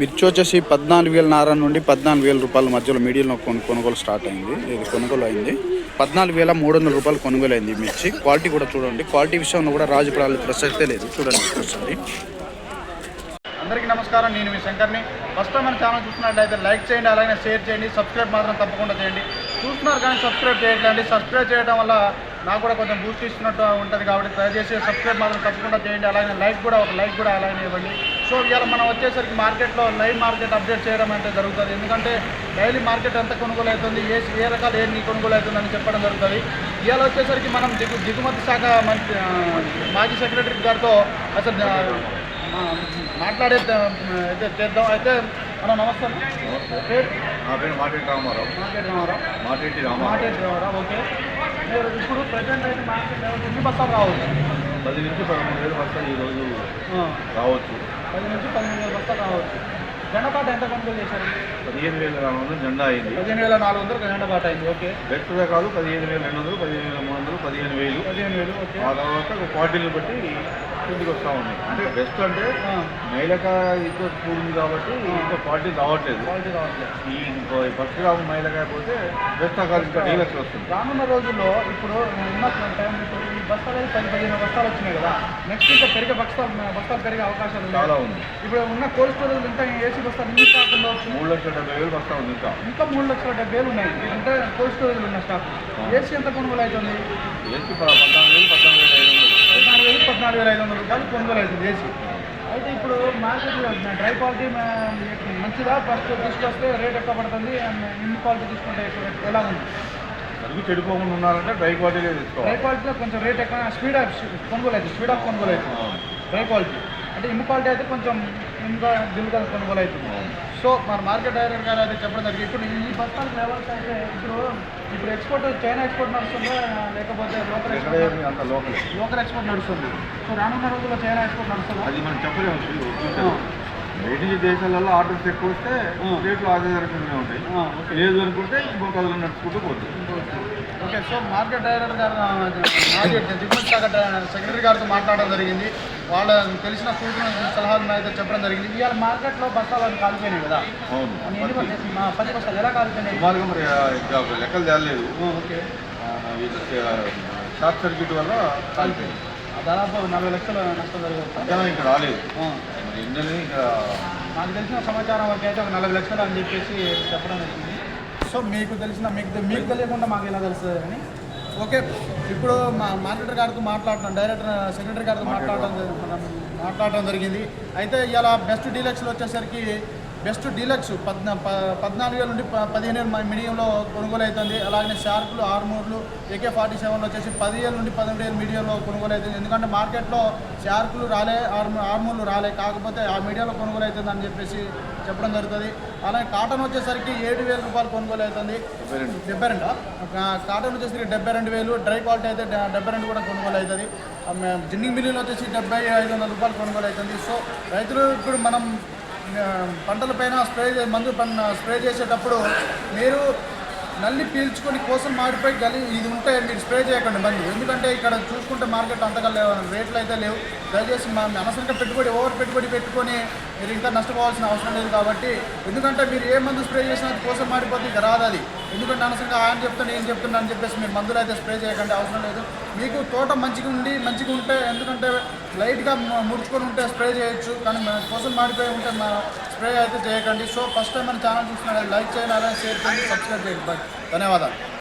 మిర్చి వచ్చేసి పద్నాలుగు వేల నార నుండి పద్నాలుగు వేల రూపాయల మధ్యలో మీడియంలో కొను కొనుగోలు స్టార్ట్ అయింది. ఇది కొనుగోలు అయింది. పద్నాలుగు వేల మూడు వందల రూపాయలు కొనుగోలు అయింది మిర్చి. క్వాలిటీ కూడా చూడండి. క్వాలిటీ విషయంలో కూడా రాజుపడాలి ప్రసక్తే లేదు. చూడండి ఒకసారి. అందరికీ నమస్కారం. నేను మీ శంకర్ని. ఫస్ట్ టైం మన ఛానల్ చూస్తున్నట్లయితే లైక్ చేయండి అలాగే షేర్ చేయండి. సబ్స్క్రైబ్ మాత్రం తప్పకుండా చేయండి. చూస్తున్నారు కానీ సబ్స్క్రైబ్ చేయట్లేండి సబ్స్క్రైబ్ చేయడం వల్ల నాకు కూడా కొంచెం బూస్ట్ ఇస్తున్నట్టు ఉంటుంది కాబట్టి దయచేసి సబ్స్క్రైబ్ మాత్రం తప్పకుండా చేయండి. అలాగే లైక్ కూడా ఒక లైక్ కూడా అలాగే ఇవ్వండి. సో ఇవాళ మనం వచ్చేసరికి మార్కెట్లో లైవ్ మార్కెట్ అప్డేట్ చేయడం అంటే జరుగుతుంది. ఎందుకంటే డైలీ మార్కెట్ ఎంత కొనుగోలు అవుతుంది ఏ ఏ రకాలు ఏంటి కొనుగోలు అవుతుందని చెప్పడం జరుగుతుంది. ఇవాళ వచ్చేసరికి మనం దిగు దిగుమతి శాఖ మంత్రి మాజీ సెక్రటరీ గారితో అసలు మాట్లాడే అయితే చేద్దాం. అయితే మనం నమస్తే నా పేరు మాటేటి రామారావు. మార్కెట్ రామారావు. మాటేటి రామారావు ఓకే. ఇప్పుడు ప్రజెంట్ అయితే మార్కెట్ ఎన్ని బస్తాలు రావచ్చు? పది నుంచి పదమూడు వేలు బస్తాలు ఈరోజు రావచ్చు. పది నుంచి పదిహేను వేల బస్తాలు రావచ్చు. జెండపాట ఎంత కొనుగోలు చేశారు? పదిహేను వేల నాలుగు వందలు జెండా అయింది. పదిహేను వేల నాలుగు వందలు జెండపాట అయింది. ఓకే. బెస్ట్ రకాలు పదిహేను వేల రెండు వందలు పదిహేను వేల మూడు పదిహేను వేలు. పదిహేను వేలు ఆ తర్వాత ఒక క్వాలిటీని బట్టి కిందికి వస్తూ ఉన్నాయి అంటే బెస్ట్ అంటే మైలక ఎక్కువ కూడింది కాబట్టి ఇంకా క్వాలిటీ రావట్లేదు. క్వాలిటీ రావట్లేదు. ఈ ఇంకో ఫస్ట్ గ్రామ్ మైలకాయ పోతే బెస్ట్ రకాలు ఇంకా డీలక్స్ వస్తుంది. రానున్న రోజుల్లో ఇప్పుడు ఉన్న అయితే పది పదిహేను బస్తాలు వచ్చినాయి కదా. నెక్స్ట్ ఇంకా పెరిగే బస్తాలు బస్తాలు పెరిగే అవకాశాలు చాలా ఉంది. ఇప్పుడు ఉన్న కోల్డ్ స్టోరేజ్ ఇంకా ఏసీ బస్తాలు ఎన్ని స్టాక్ ఉండవచ్చు మూడు లక్షల డెబ్బై వేలు బస్తా ఉంది ఇంకా. ఇంకా మూడు లక్షల డెబ్బై వేలు ఉన్నాయి. అంటే కోల్డ్ స్టోరేజ్ ఉన్న స్టాక్ ఏసీ ఎంత కొనుగోలు అవుతుంది? ఏసీ పద్నాలుగు వేలు పద్నాలుగు వేల ఐదు వందలు. పద్నాలుగు వేలు పద్నాలుగు వేల ఐదు వందల రూపాయలు కొనుగోలు అవుతుంది ఏసీ. అయితే ఇప్పుడు మార్కెట్లో డ్రై క్వాలిటీ మంచిదా? ఫస్ట్ తీసుకొస్తే రేట్ ఎక్కువ పడుతుంది. అండ్ ఇన్ క్వాలిటీ తీసుకుంటే ఎలా ఉంది? సరుకు చెడిపోకుండా ఉండాలంటే డ్రై క్వాలిటీగా డ్రై క్వాలిటీలో కొంచెం రేట్ ఎక్కువ స్పీడ్ ఆఫ్ కొనుగోలు అవుతుంది స్పీడ్ ఆఫ్ కొనుగోలు అవుతుంది. Dry quality. అంటే ఇన్ క్వాలిటీ అయితే కొంచెం ఇంకా దిల్గా కొనుగోలు అవుతుంది. సో మన మార్కెట్ డైరెక్టర్ గారు అయితే చెప్పడం జరిగింది. ఇప్పుడు ఈ బస్తాలు లెవెల్స్ అయితే ఇప్పుడు ఇప్పుడు ఎక్స్పోర్ట్ చైనా ఎక్స్పోర్ట్ నడుస్తుందా లేకపోతే లోకల్ ఎక్స్పోర్ట్ లోకల్ ఎక్స్పోర్ట్ నడుస్తుంది. సో రానున్న రోజుల్లో చైనా ఎక్స్పోర్ట్ నడుస్తుందా? అది మనం చెప్పలేము. బయట దేశాలలో ఆర్డర్స్ ఎక్కువ వస్తే. రేట్లు అదే రకంగా ఉంటాయి. లేదు అనుకుంటే ఇంకో కథలు నడుచుకుంటూ పోతుంది. ఓకే సో మార్కెట్ డైరెక్టర్ గారు మార్కెట్ దిగుమతి శాఖ సెక్రటరీ గారితో మాట్లాడడం జరిగింది. వాళ్ళ తెలిసిన సూచన సలహాలు అయితే చెప్పడం జరిగింది. ఇవాళ మార్కెట్లో బస్తాలు అవి కాలిపోయినాయి కదా. పది బస్తాలు ఎలా కాలిపోయినాయి? మరి లెక్కలు తేలేదు ఓకే. షార్ట్ సర్క్యూట్ వల్ల కాలిపోయింది దాదాపు నలభై లక్షల నష్టం జరగవచ్చు మధ్యాహ్నం ఇంకా రాలేదు. మరి ఇండని ఇంకా నాకు తెలిసిన సమాచారం వరకు అయితే ఒక నలభై లక్షలు అని చెప్పేసి చెప్పడం జరిగింది. సో మీకు తెలిసిన మీకు మీకు తెలియకుండా మాకు ఎలా తెలుస్తుంది అని. ఓకే ఇప్పుడు మా మార్కెటర్ గారితో మాట్లాడటం డైరెక్టర్ సెక్రటరీ గారితో మాట్లాడటం మాట్లాడటం జరిగింది. అయితే ఇలా బెస్ట్ డీలక్స్లో వచ్చేసరికి బెస్ట్ డీలక్స్ పద్నా పద్నాలుగు వేల నుండి పదిహేను వేల మీడియంలో కొనుగోలు అవుతుంది అలాగే షార్కులు ఆర్మూర్లు ఏకే ఫార్టీ సెవెన్లో వచ్చేసి పదివేల నుండి పన్నెండు వేల మీడియంలో కొనుగోలు అవుతుంది ఎందుకంటే మార్కెట్లో షార్కులు రాలే ఆర్మూ ఆర్మూర్లు రాలే. కాకపోతే ఆ మీడియాలో కొనుగోలు అవుతుంది అని చెప్పేసి చెప్పడం జరుగుతుంది. అలాగే కాటన్ వచ్చేసరికి ఏడు వేల రూపాయలు కొనుగోలు అవుతుంది డెబ్బై రెండు కాటన్ వచ్చేసరికి డెబ్బై రెండు వేలు. డ్రై క్వాలిటీ అయితే డెబ్బై రెండు కూడా కొనుగోలు అవుతుంది జిన్నింగ్ మిల్లులు వచ్చేసి డెబ్బై ఐదు వందల రూపాయలు కొనుగోలు అవుతుంది సో రైతులు ఇప్పుడు మనం పంటలపైన స్ప్రే మందు స్ప్రే చేసేటప్పుడు మీరు నల్లి పీల్చుకొని కోసం మాడిపోయి గలి ఇది ఉంటే మీరు స్ప్రే చేయకండి మందు. ఎందుకంటే ఇక్కడ చూసుకుంటే మార్కెట్ అంతగా లేవు రేట్లు అయితే లేవు. దయచేసి మా అనవసరంగా పెట్టుబడి ఓవర్ పెట్టుబడి పెట్టుకొని మీరు ఇంకా నష్టపోవాల్సిన అవసరం లేదు కాబట్టి ఎందుకంటే మీరు ఏ మందు స్ప్రే చేసినా అది కోసం మాడిపోతే ఇక రాదు అది. ఎందుకంటే అనవసరంగా ఆయన చెప్తాను నేను చెప్తున్నా అని చెప్పేసి మీరు మందులు అయితే స్ప్రే చేయకండి అవసరం లేదు. మీకు తోట మంచిగా ఉండి మంచిగా ఉంటే ఎందుకంటే లైట్గా ముడుచుకొని ఉంటే స్ప్రే చేయొచ్చు కానీ కోసం మాడిపోయి ఉంటే మా స్ప్రే అయితే చేయకండి. సో ఫస్ట్ టైం మన ఛానల్ చూస్తున్నాడు లైక్ చేయాలని షేర్ చేయండి సబ్స్క్రైబ్ చేయండి. ధన్యవాదాలు.